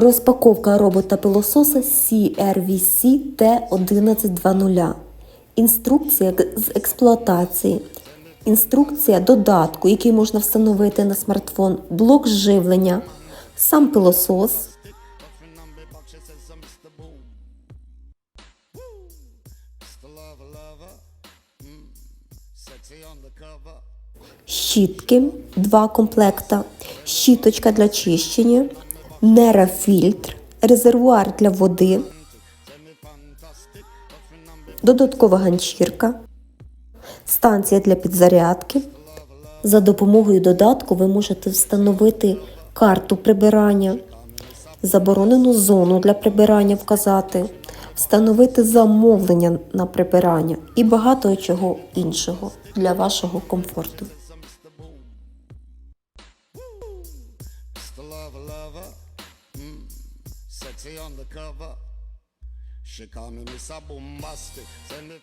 Розпаковка робота пилососа CRVC T1120. Інструкція з експлуатації. Інструкція додатку, який можна встановити на смартфон, блок живлення, сам пилосос, щітки, два комплекта, щіточка для чищення, нерафільтр, резервуар для води, додаткова ганчірка, станція для підзарядки. За допомогою додатку ви можете встановити карту прибирання, заборонену зону для прибирання вказати, встановити замовлення на прибирання і багато чого іншого для вашого комфорту. Lover, mm, sexy undercover. She call me Mr. Bombastic, send it